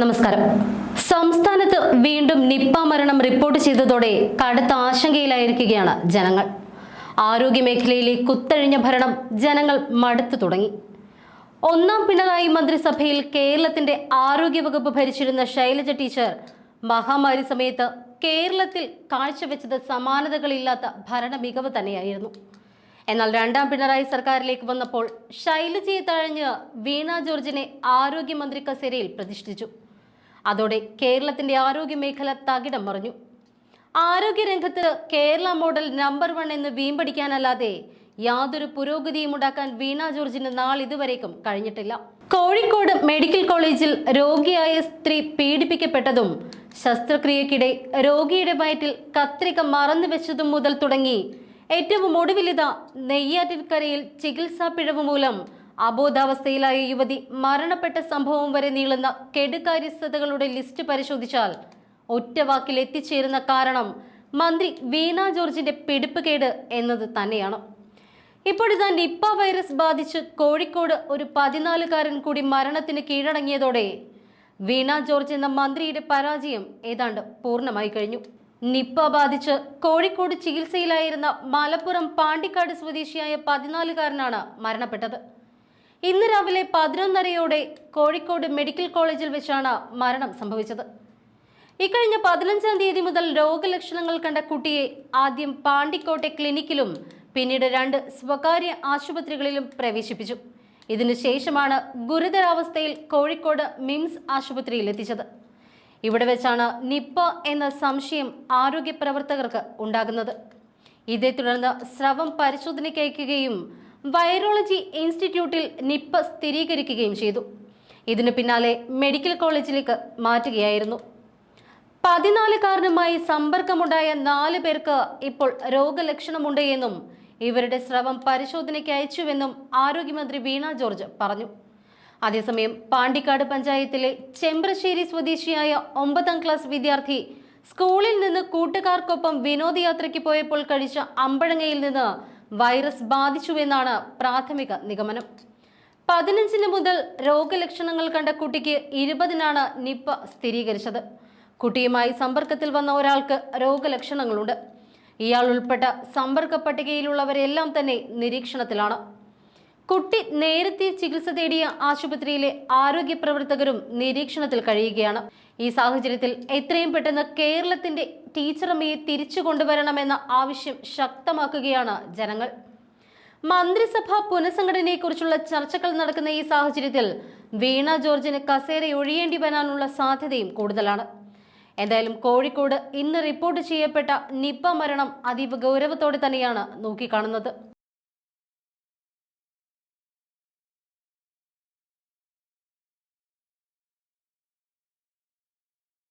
നമസ്കാരം. സംസ്ഥാനത്ത് വീണ്ടും നിപ്പ മരണം റിപ്പോർട്ട് ചെയ്തതോടെ കടുത്ത ആശങ്കയിലായിരിക്കുകയാണ് ജനങ്ങൾ. ആരോഗ്യമേഖലയിലെ കുത്തഴിഞ്ഞ ഭരണം ജനങ്ങൾ മടുത്തു തുടങ്ങി. ഒന്നാം പിണറായി മന്ത്രിസഭയിൽ കേരളത്തിന്റെ ആരോഗ്യവകുപ്പ് ഭരിച്ചിരുന്ന ശൈലജ ടീച്ചർ മഹാമാരി സമയത്ത് കേരളത്തിൽ കാഴ്ചവെച്ചത് സമാനതകളില്ലാത്ത ഭരണ മികവ് തന്നെയായിരുന്നു. എന്നാൽ രണ്ടാം പിണറായി സർക്കാരിലേക്ക് വന്നപ്പോൾ ശൈലജയെ തഴഞ്ഞ് വീണ ജോർജിനെ ആരോഗ്യമന്ത്രി കസേരയിൽ പ്രതിഷ്ഠിച്ചു. അതോടെ കേരളത്തിന്റെ ആരോഗ്യ മേഖല തകിടം മറിഞ്ഞു. ആരോഗ്യരംഗത്ത് കേരള മോഡൽ നമ്പർ വൺ എന്ന് വീമ്പടിക്കാനല്ലാതെ യാതൊരു പുരോഗതിയും ഉണ്ടാക്കാൻ വീണ ജോർജിന് നാളിതുവരേക്കും കഴിഞ്ഞിട്ടില്ല. കോഴിക്കോട് മെഡിക്കൽ കോളേജിൽ രോഗിയായ സ്ത്രീ പീഡിപ്പിക്കപ്പെട്ടതും ശസ്ത്രക്രിയക്കിടെ രോഗിയുടെ വയറ്റിൽ കത്രിക മറന്നു വെച്ചതും മുതൽ തുടങ്ങി ഏറ്റവും ഒടുവിലിത നെയ്യാറ്റിൻകരയിൽ ചികിത്സാ പിഴവ് മൂലം അബോധാവസ്ഥയിലായ യുവതി മരണപ്പെട്ട സംഭവം വരെ നീളുന്ന കെടുകാര്യസ്ഥതകളുടെ ലിസ്റ്റ് പരിശോധിച്ചാൽ ഒറ്റവാക്കിൽ എത്തിച്ചേരുന്ന കാരണം മന്ത്രി വീണ ജോർജിന്റെ പിടിപ്പുകേട് എന്നത് തന്നെയാണ്. ഇപ്പോഴിതാ നിപ്പ വൈറസ് ബാധിച്ച് കോഴിക്കോട് ഒരു പതിനാലുകാരൻ കൂടി മരണത്തിന് കീഴടങ്ങിയതോടെ വീണ ജോർജ് എന്ന മന്ത്രിയുടെ പരാജയം ഏതാണ്ട് പൂർണമായി കഴിഞ്ഞു. നിപ്പ ബാധിച്ച് കോഴിക്കോട് ചികിത്സയിലായിരുന്ന മലപ്പുറം പാണ്ടിക്കാട് സ്വദേശിയായ പതിനാലുകാരനാണ് മരണപ്പെട്ടത്. ഇന്ന് രാവിലെ പതിനൊന്നരയോടെ കോഴിക്കോട് മെഡിക്കൽ കോളേജിൽ വെച്ചാണ് മരണം സംഭവിച്ചത്. ഇക്കഴിഞ്ഞ പതിനഞ്ചാം തീയതി മുതൽ രോഗലക്ഷണങ്ങൾ കണ്ട കുട്ടിയെ ആദ്യം പാണ്ടിക്കോട്ടെ ക്ലിനിക്കിലും പിന്നീട് രണ്ട് സ്വകാര്യ ആശുപത്രികളിലും പ്രവേശിപ്പിച്ചു. ഇതിനുശേഷമാണ് ഗുരുതരാവസ്ഥയിൽ കോഴിക്കോട് മിംസ് ആശുപത്രിയിൽ എത്തിച്ചത്. ഇവിടെ വെച്ചാണ് നിപ്പ എന്ന സംശയം ആരോഗ്യ പ്രവർത്തകർക്ക് ഉണ്ടാകുന്നത്. ഇതേ തുടർന്ന് സ്രവം പരിശോധനയ്ക്ക് അയക്കുകയും വൈറോളജി ഇൻസ്റ്റിറ്റ്യൂട്ടിൽ നിപ്പ സ്ഥിരീകരിക്കുകയും ചെയ്തു. ഇതിനു പിന്നാലെ മെഡിക്കൽ കോളേജിലേക്ക് മാറ്റുകയായിരുന്നു. പതിനാലുകാരനുമായി സമ്പർക്കമുണ്ടായ നാല് പേർക്ക് ഇപ്പോൾ രോഗലക്ഷണമുണ്ട് എന്നും ഇവരുടെ സ്രവം പരിശോധനയ്ക്ക് അയച്ചുവെന്നും ആരോഗ്യമന്ത്രി വീണ ജോർജ് പറഞ്ഞു. അതേസമയം പാണ്ടിക്കാട് പഞ്ചായത്തിലെ ചെമ്പ്രശ്ശേരി സ്വദേശിയായ ഒമ്പതാം ക്ലാസ് വിദ്യാർത്ഥി സ്കൂളിൽ നിന്ന് കൂട്ടുകാർക്കൊപ്പം വിനോദയാത്രയ്ക്ക് പോയപ്പോൾ കഴിച്ച അമ്പഴങ്ങയിൽ നിന്ന് വൈറസ് ബാധിച്ചുവെന്നാണ് പ്രാഥമിക നിഗമനം. പതിനഞ്ചിന് മുതൽ രോഗലക്ഷണങ്ങൾ കണ്ട കുട്ടിക്ക് ഇരുപതിനാണ് നിപ്പ സ്ഥിരീകരിച്ചത്. കുട്ടിയുമായി സമ്പർക്കത്തിൽ വന്ന ഒരാൾക്ക് രോഗലക്ഷണങ്ങളുണ്ട്. ഇയാൾ ഉൾപ്പെട്ട സമ്പർക്ക പട്ടികയിലുള്ളവരെല്ലാം തന്നെ നിരീക്ഷണത്തിലാണ്. കുട്ടി നേരത്തെ ചികിത്സ തേടിയ ആശുപത്രിയിലെ ആരോഗ്യ പ്രവർത്തകരും നിരീക്ഷണത്തിൽ കഴിയുകയാണ്. ഈ സാഹചര്യത്തിൽ എത്രയും പെട്ടെന്ന് കേരളത്തിന്റെ ടീച്ചറമ്മയെ തിരിച്ചു കൊണ്ടുവരണമെന്ന ആവശ്യം ശക്തമാക്കുകയാണ് ജനങ്ങൾ. മന്ത്രിസഭ പുനഃസംഘടനയെക്കുറിച്ചുള്ള ചർച്ചകൾ നടക്കുന്ന ഈ സാഹചര്യത്തിൽ വീണ ജോർജിന് കസേര ഒഴിയേണ്ടി വരാനുള്ള സാധ്യതയും കൂടുതലാണ്. എന്തായാലും കോഴിക്കോട് ഇന്ന് റിപ്പോർട്ട് ചെയ്യപ്പെട്ട നിപ്പ മരണം അതീവ ഗൗരവത്തോടെ തന്നെയാണ് നോക്കിക്കാണുന്നത്.